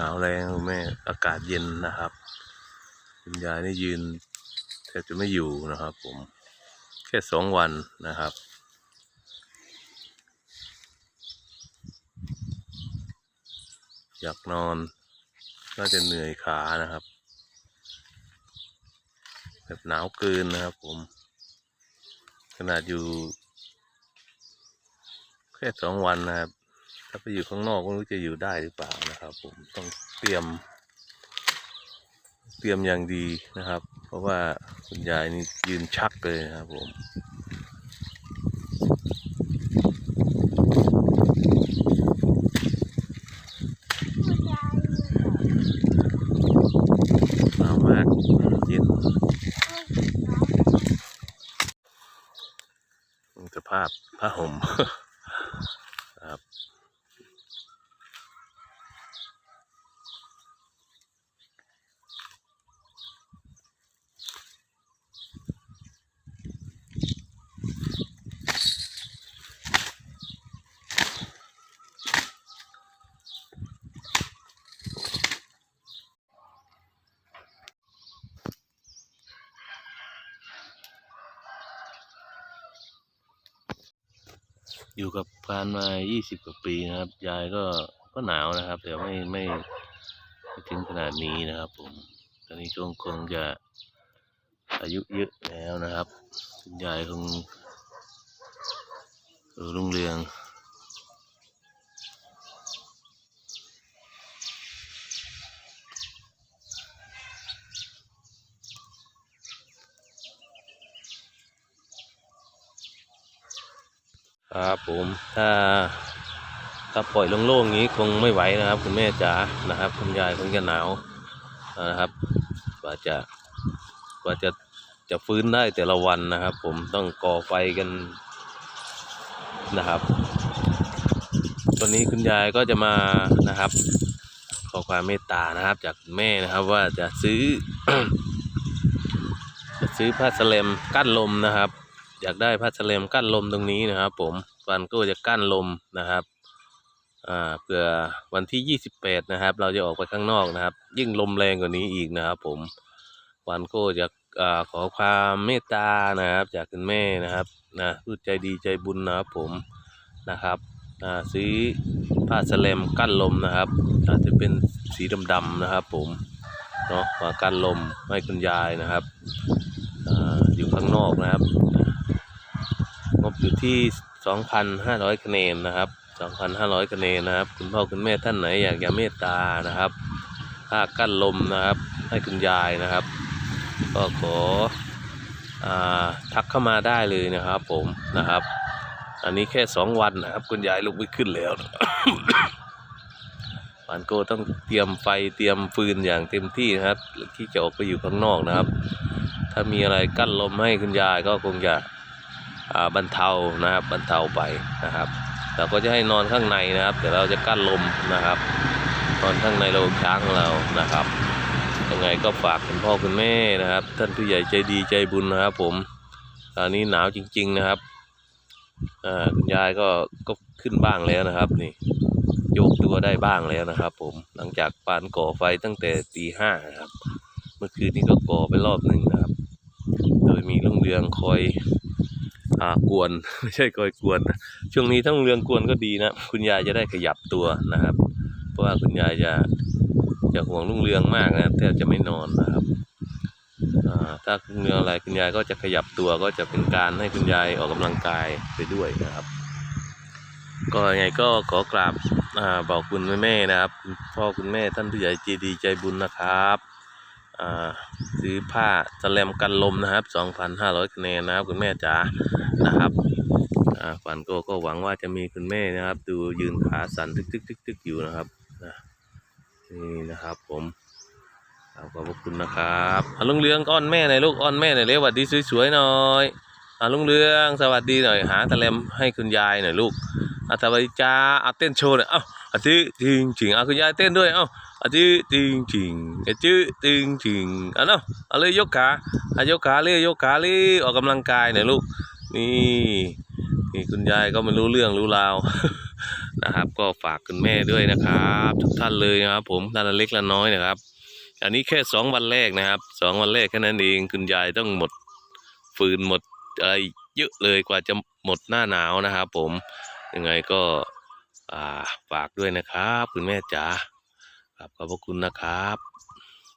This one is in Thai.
หนาวแรงคุณแม่อากาศเย็นนะครับ คุณยายนี่ยืนแทบจะไม่อยู่นะครับ ผมแค่สองวันนะครับอยากนอนน่าจะเหนื่อยขานะครับ แบบหนาวเกินนะครับผม ขนาดอยู่ แค่สองวันนะครับ ถ้าไปอยู่ข้างนอกก็รู้จะอยู่ได้หรือเปล่านะครับ ผมต้องเตรียม เตรียมอย่างดีนะครับ เพราะว่าคุณยายนี่ยืนชักเลยนะครับผมหนาวมากเย็นสภาพผ้าห่ม อยู่กับการมา 20 กว่าปีนะครับ ยายก็ก็หนาวนะครับ แต่ไม่ไม่ไม่ถึงขนาดนี้นะครับผม ตอนนี้ช่วงคงจะอายุเยอะแล้วนะครับ คุณยายคงรุ่งเรือง ครับผมถ้าถ้าปล่อยโล่งๆอย่างนี้คงไม่ไหวนะครับ คุณแม่จ๋านะครับ คุณยายคงจะหนาวนะครับกว่าจะกว่าจะจะฟื้นได้แต่ละวันนะครับ ผมต้องก่อไฟกันนะครับวันนี้คุณยายก็จะมานะครับ ขอความเมตตานะครับ จากแม่นะครับว่าจะซื้อ จะซื้อผ้าสแลมกั้นลมนะครับ อยากได้ผ้าสแลมกั้นลมตรงนี้นะครับ ผมฟันก็จะกั้นลมนะครับเพื่อวันที่ 28 นะครับ เราจะออกไปข้างนอกนะครับ ยิ่งลมแรงกว่านี้อีกนะครับ ผมวันก็จะอ่าขอความเมตตานะครับ จากคุณแม่นะครับนะผู้ใจดีใจบุญนะครับผมนะครับซื้อผ้าสแลมกั้นลมนะครับอาจจะเป็นสีดำๆนะครับ ผมเนาะมากั้นลมให้คุณยายนะครับออยู่ข้างนอกนะครับ บอยู่ที่ 2,500คะแนนนะครับ 2,500คะแนนนะครับ คุณพ่อคุณแม่ท่านไหนอยากจะเมตตานะครับค่ากั้นลมนะครับ ให้คุณยายนะครับ ก็ขออาทักเข้ามาได้เลยนะครับผมนะครับ อันนี้แค่2วันนะครับ คุณยายลุกไม่ขึ้นแล้วมันโก็ต้องเตรียมไฟเตรียมฟืนอย่างเต็มที่นะครับที่จะออกไปอยู่ข้างนอกนะครับ ถ้ามีอะไรกั้นลมให้คุณยายก็คงจะ บรรเทานะครับบรรเทาไปนะครับเราก็จะให้นอนข้างในนะครับ แต่เราจะกั้นลมนะครับนอนข้างในโรงช้างเรานะครับยังไงก็ฝากคุณพ่อคุณแม่นะครับ ท่านผู้ใหญ่ใจดีใจบุญนะครับ ผมตอนนี้หนาวจริง ๆนะครับคุณยายก็ก็ขึ้นบ้างแล้วนะครับ นี่โยกตัวได้บ้างแล้วนะครับ ผมหลังจากปานก่อไฟตั้งแต่ตีห้าครับ เมื่อคืนนี้ก็ก่อไปรอบหนึ่งนะครับ โดยมีลุงเรืองคอย กวนไม่ใช่คอยกวนนะช่วงนี้ถ้งเรืองกวนก็ดีนะคุณยายจะได้ขยับตัวนะครับ เพราะว่าคุณยายจะจะห่วงลุงเรืองมากนะแทบจะไม่นอนนะครับถ้าลุงเรืองอะไรคุณยายก็จะขยับตัวก็จะเป็นการให้คุณยายออกกำลังกายไปด้วยนะครับ ก็ยังไงก็ขอกราบอ่าบอกคุณแม่ๆนะครับ พ่อคุณแม่ท่านผู้ใหญ่ใจดีใจบุญนะครับ ซื้อผ้าสแลมกันลมนะครับ 2,500คะแนนนะครับ คุณแม่จ๋านะครับฝันก็ก็หวังว่าจะมีคุณแม่นะครับ ดูยืนขาสั่นทึกทึกทึกทึกอยู่นะครับนะนี่นะครับผมขอบพระคุณนะครับอาลุงเรืองอ้อนแม่หน่อยลูกอ้อนแม่หน่อยเร็วสวัสดีสวยๆหน่อยอาลุงเรืองสวัสดีหน่อยหาสแลมให้คุณยายหน่อยลูกอาสวัสดีจ้าเอาเต้นโชว์หน่อยเอ้า อาทิจริงจริงอาคุณยายเต้นด้วย เอ้าอาจื้อติงจิงอาจื้อติงจิงอะเนาะเอาเลยยกขาอะยกขาเลยยกขาเลยออกกำลังกายหน่อยลูก นี่นี่คุณยายก็ไม่รู้เรื่องรู้ราวนะครับ ก็ฝากคุณแม่ด้วยนะครับ ทุกท่านเลยนะครับ ผมท่านเล็กละน้อยนะครับ อันนี้แค่สองวันแรกนะครับสองวันแรกแค่นั้นเองคุณยายต้องหมดฟืนหมดอะไรเยอะเลยกว่าจะหมดหน้าหนาวนะครับผมยังไงก็ ฝากด้วยนะครับ คุณแม่จ๋าขอบพระคุณนะครับ